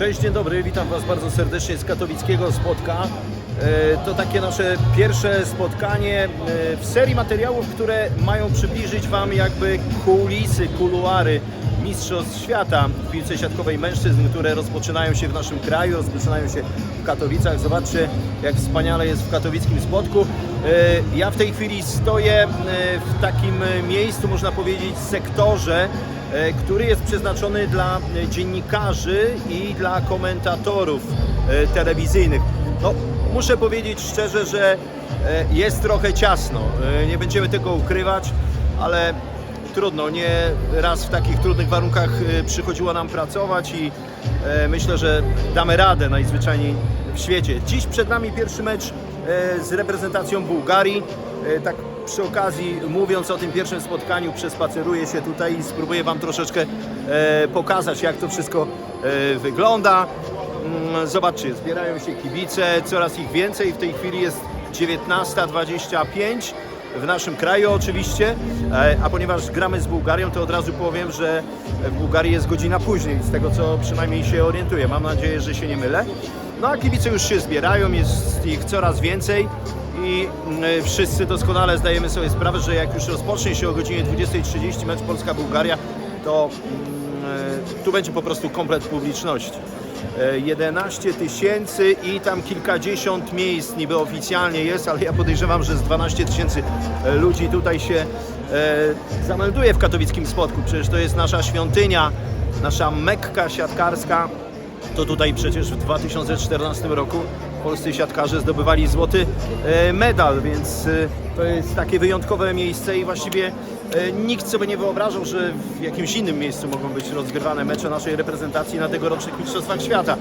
Cześć, dzień dobry, witam Was bardzo serdecznie z katowickiego spotka. E, To takie nasze pierwsze spotkanie e, w serii materiałów, które mają przybliżyć Wam jakby kulisy, kuluary Mistrzostw Świata w piłce siatkowej mężczyzn, które rozpoczynają się w naszym kraju, rozpoczynają się w Katowicach. Zobaczcie, jak wspaniale jest w katowickim spotku. E, Ja w tej chwili stoję w takim miejscu, można powiedzieć, sektorze, który jest przeznaczony dla e, dziennikarzy i dla komentatorów e, telewizyjnych. No, muszę powiedzieć szczerze, że e, jest trochę ciasno. E, Nie będziemy tego ukrywać, ale trudno. Nie raz w takich trudnych warunkach e, przychodziło nam pracować i e, myślę, że damy radę najzwyczajniej w świecie. Dziś przed nami pierwszy mecz e, z reprezentacją Bułgarii. E, Tak przy okazji, mówiąc o tym pierwszym spotkaniu, przespaceruję się tutaj i spróbuję Wam troszeczkę e, pokazać, jak to wszystko e, wygląda. Mm, Zobaczcie, zbierają się kibice, coraz ich więcej. W tej chwili jest 19.25 w naszym kraju oczywiście, e, a ponieważ gramy z Bułgarią, to od razu powiem, że w Bułgarii jest godzina później, z tego co przynajmniej się orientuję. Mam nadzieję, że się nie mylę. No a kibice już się zbierają, jest ich coraz więcej i mm, wszyscy doskonale zdajemy sobie sprawę, że jak już rozpocznie się o godzinie 20.30 mecz Polska-Bułgaria, to mm, e, tu będzie po prostu komplet publiczności. E, 11 tysięcy i tam kilkadziesiąt miejsc niby oficjalnie jest, ale ja podejrzewam, że z 12 tysięcy ludzi tutaj się zamelduje w katowickim spotku. Przecież to jest nasza świątynia, nasza mekka siatkarska. To tutaj przecież w 2014 roku polscy siatkarze zdobywali złoty e, medal, więc e, to jest takie wyjątkowe miejsce i właściwie e, nikt sobie nie wyobrażał, że w jakimś innym miejscu mogą być rozgrywane mecze naszej reprezentacji na tegorocznych Mistrzostwach Świata.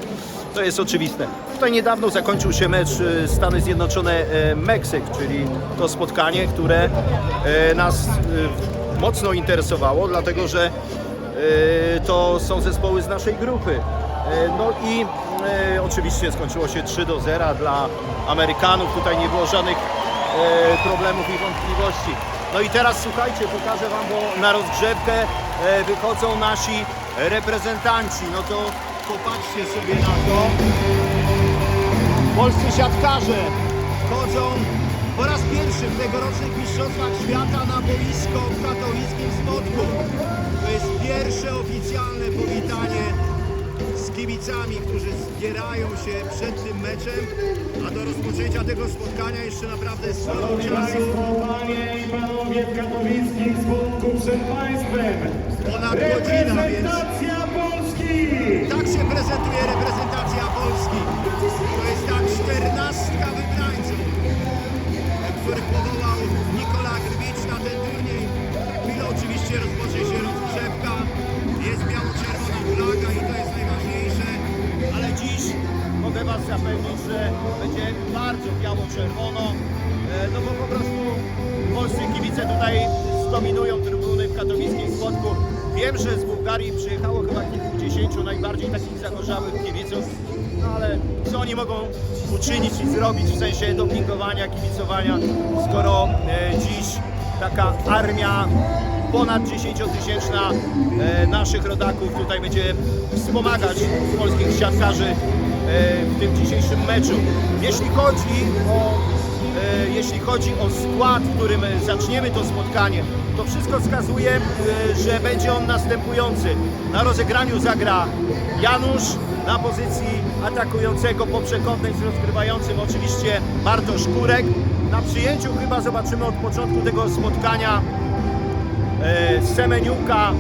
To jest oczywiste. Tutaj niedawno zakończył się mecz Stany Zjednoczone-Meksyk, czyli to spotkanie, które nas mocno interesowało, dlatego że to są zespoły z naszej grupy. No i oczywiście skończyło się 3 do 0 dla Amerykanów. Tutaj nie było żadnych e, problemów i wątpliwości. No i teraz słuchajcie, pokażę Wam, bo na rozgrzewkę e, wychodzą nasi reprezentanci. No to popatrzcie sobie na to. Polscy siatkarze chodzą po raz pierwszy w tegorocznych Mistrzostwach Świata na boisko w katowickim spotku. To jest pierwsze oficjalne powitanie z kibicami, którzy zbierają się przed tym meczem, a do rozpoczęcia tego spotkania jeszcze naprawdę sporo czasu. Panie i Panowie w katowickim spotku przed Państwem Ponad godzina, więc reprezentacja Polski! tak się prezentuje reprezentacja Polski. To jest biało-czerwono, e, no bo po prostu polscy kibice tutaj zdominują trybuny w katowickim spotku. Wiem, że z Bułgarii przyjechało chyba kilkudziesięciu najbardziej takich zagorzałych kibiców, no ale co oni mogą uczynić i zrobić w sensie dopingowania, kibicowania, skoro e, dziś taka armia ponad 10-tysięczna e, naszych rodaków tutaj będzie wspomagać polskich siatkarzy w tym dzisiejszym meczu. Jeśli chodzi o E, jeśli chodzi o skład, w którym e, zaczniemy to spotkanie, to wszystko wskazuje, e, że będzie on następujący. Na rozegraniu zagra Janusz na pozycji atakującego po przekątnej z rozgrywającym oczywiście Bartosz Kurek. Na przyjęciu chyba zobaczymy od początku tego spotkania e, Semeniuka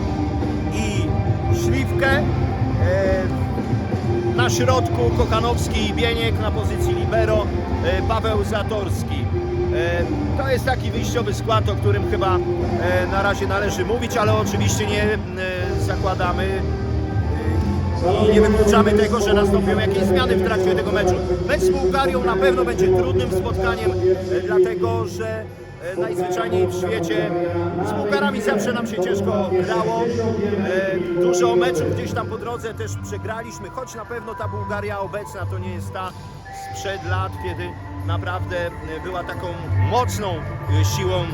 i Śliwkę. Na środku Kochanowski i Bieniek, na pozycji libero e, Paweł Zatorski. E, To jest taki wyjściowy skład, o którym chyba e, na razie należy mówić, ale oczywiście nie zakładamy i nie wykluczamy tego, że nastąpią jakieś zmiany w trakcie tego meczu. Mecz z Bułgarią na pewno będzie trudnym spotkaniem, dlatego że najzwyczajniej w świecie z Bułgarami zawsze nam się ciężko grało. Dużo meczów gdzieś tam po drodze też przegraliśmy, choć na pewno ta Bułgaria obecna to nie jest ta, sprzed lat, kiedy naprawdę e, była taką mocną e, siłą e,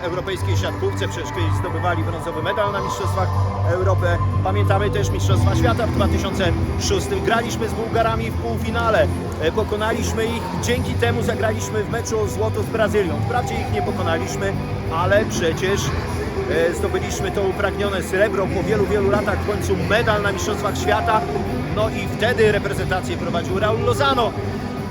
w europejskiej siatkówce. Przecież kiedyś zdobywali brązowy medal na Mistrzostwach Europy. Pamiętamy też Mistrzostwa Świata w 2006. Graliśmy z Bułgarami w półfinale. Pokonaliśmy ich. Dzięki temu zagraliśmy w meczu o złoto z Brazylią. Wprawdzie ich nie pokonaliśmy, ale przecież zdobyliśmy to upragnione srebro po wielu, wielu latach w końcu medal na Mistrzostwach Świata. No i wtedy reprezentację prowadził Raul Lozano.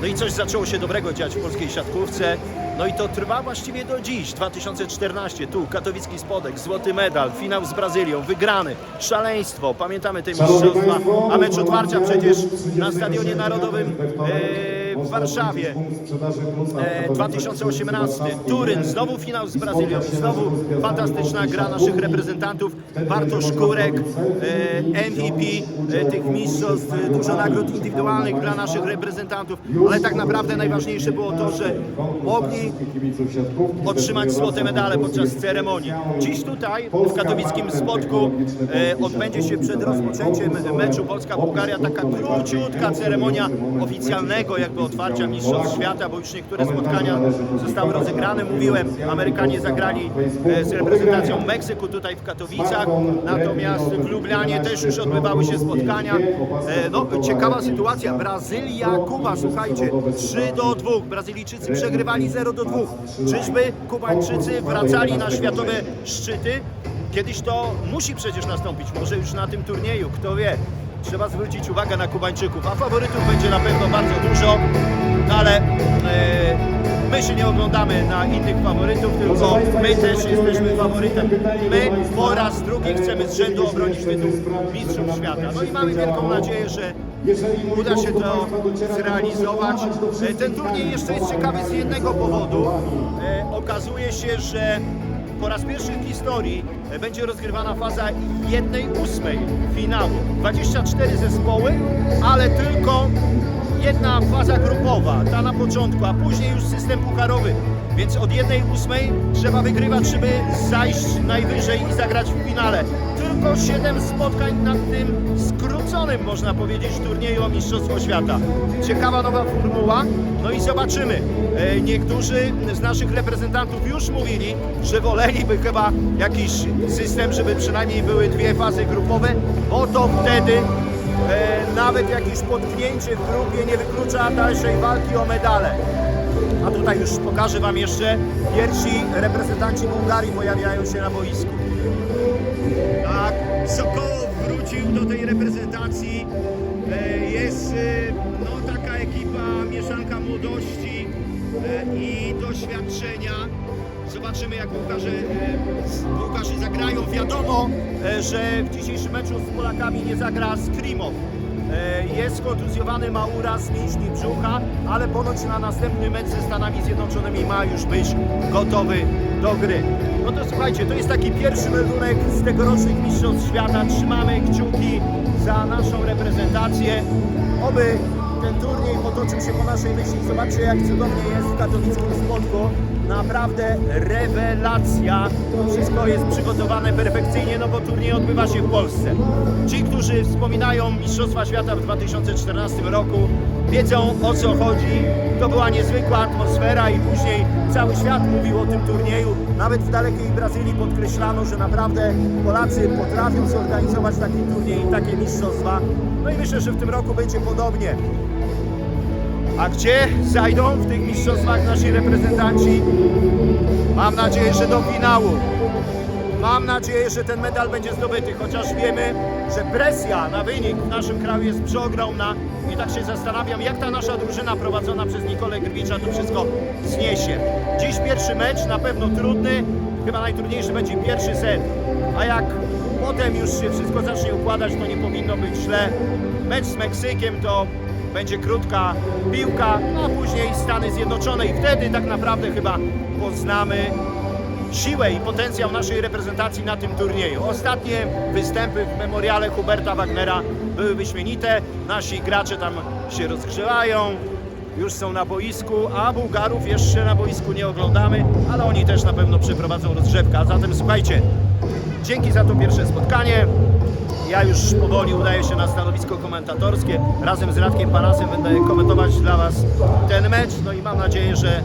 No i coś zaczęło się dobrego dziać w polskiej siatkówce. No i to trwa właściwie do dziś, 2014. Tu katowicki spodek, złoty medal, finał z Brazylią, wygrany, szaleństwo. Pamiętamy te mistrzostwa, a mecz otwarcia przecież konkurs 30 na Stadionie Narodowym e, w Warszawie. kupić punkt sprzedaży Plus na E, Katowicach 2018 przez Turyn, znowu finał z Brazylią. i znowu fantastyczna gra naszych reprezentantów. Bartosz Kurek, e, MVP e, tych mistrzostw, dużo nagród indywidualnych dla naszych reprezentantów, ale tak naprawdę najważniejsze było to, że 15 konkurs dla mogli otrzymać złote medale podczas ceremonii. Dziś tutaj w katowickim spotku e, odbędzie się przed rozpoczęciem meczu Polska-Bułgaria. Taka króciutka ceremonia oficjalnego jakby otwarcia Mistrzostw. Świata, bo już niektóre spotkania zostały rozegrane. Mówiłem, Amerykanie zagrali e, z reprezentacją. Meksyku tutaj w Katowicach, natomiast w Note też już 11 odbywały się spotkania. 5G, E, No, ciekawa sytuacja. Brazylia, Kuba, słuchajcie, samochodowe 3 do 2. Brazylijczycy przegrywali 0 do 2. Czyżby Kubańczycy wracali na światowe szczyty? Kiedyś to musi przecież nastąpić, może już na tym turnieju, kto wie. Trzeba zwrócić uwagę na Kubańczyków, a faworytów będzie na pewno bardzo dużo, no ale e, my się nie oglądamy na innych faworytów, tylko my też jesteśmy faworytem. My po raz drugi chcemy z rzędu obronić tytuł Mistrzów Świata. No i mamy wielką nadzieję, że uda się to zrealizować. E, Ten turniej jeszcze jest ciekawy z jednego powodu. E, Okazuje się, że po raz pierwszy w historii e, będzie rozgrywana faza 1-8 finału. 24 zespoły, ale tylko jedna faza grupowa, ta na początku, a później już system pucharowy. Więc od 1-8 trzeba wygrywać, żeby zajść najwyżej i zagrać w finale. Tylko 7 spotkań na tym skróconym, można powiedzieć, turnieju o Mistrzostwo Świata. Ciekawa nowa formuła, no i zobaczymy. E, Niektórzy z naszych reprezentantów już mówili, że woleliby chyba jakiś system, żeby przynajmniej były dwie fazy grupowe, bo to wtedy e, nawet jakieś potknięcie w grupie nie wyklucza dalszej walki o medale. A tutaj już pokażę Wam jeszcze, pierwsi reprezentanci Bułgarii pojawiają się na boisku. Tak, Sokołow wrócił do tej reprezentacji. E, Jest e, no, taka ekipa, mieszanka młodości e, i doświadczenia. Zobaczymy, jak Bułgarzy, Bułgarzy zagrają. Wiadomo, że w dzisiejszym meczu z Polakami nie zagra Skrimow. Jest kontuzjowany, ma uraz mięśni brzucha, ale ponoć na następny mecz ze Stanami Zjednoczonymi ma już być gotowy do gry. No to słuchajcie, to jest taki pierwszy meldunek z tegorocznych Mistrzostw Świata. Trzymamy kciuki za naszą reprezentację. Oby ten turniej potoczył się po naszej myśli. Zobaczcie, jak cudownie jest w katowickim spotku. Naprawdę rewelacja. Wszystko jest przygotowane perfekcyjnie, no bo turniej odbywa się w Polsce. Ci, którzy wspominają Mistrzostwa Świata w 2014 roku, wiedzą o co chodzi. To była niezwykła atmosfera i później cały świat mówił o tym turnieju. Nawet w dalekiej Brazylii podkreślano, że naprawdę Polacy potrafią zorganizować taki turniej i takie mistrzostwa. No i myślę, że w tym roku będzie podobnie. A gdzie zajdą w tych mistrzostwach nasi reprezentanci? Mam nadzieję, że do finału. Mam nadzieję, że ten medal będzie zdobyty, chociaż wiemy, że presja na wynik w naszym kraju jest przeogromna i tak się zastanawiam, jak ta nasza drużyna prowadzona przez Nikolę Grwicza to wszystko zniesie. Dziś pierwszy mecz, na pewno trudny, chyba najtrudniejszy będzie pierwszy set, a jak potem już się wszystko zacznie układać, to nie powinno być źle. Mecz z Meksykiem to będzie krótka piłka, no a później Stany Zjednoczone i wtedy tak naprawdę chyba poznamy siłę i potencjał naszej reprezentacji na tym turnieju. Ostatnie występy w memoriale Huberta Wagnera były wyśmienite. Nasi gracze tam się rozgrzewają, już są na boisku, a Bułgarów jeszcze na boisku nie oglądamy, ale oni też na pewno przeprowadzą rozgrzewkę. A zatem słuchajcie, dzięki za to pierwsze spotkanie. Ja już powoli udaję się na stanowisko komentatorskie. Razem z Radkiem Palasem będę komentować dla Was ten mecz. No i mam nadzieję, że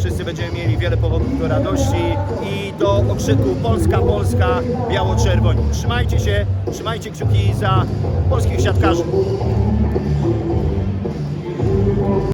wszyscy będziemy mieli wiele powodów do radości i do okrzyku Polska, Polska, biało-czerwoni. Trzymajcie się, trzymajcie kciuki za polskich siatkarzy.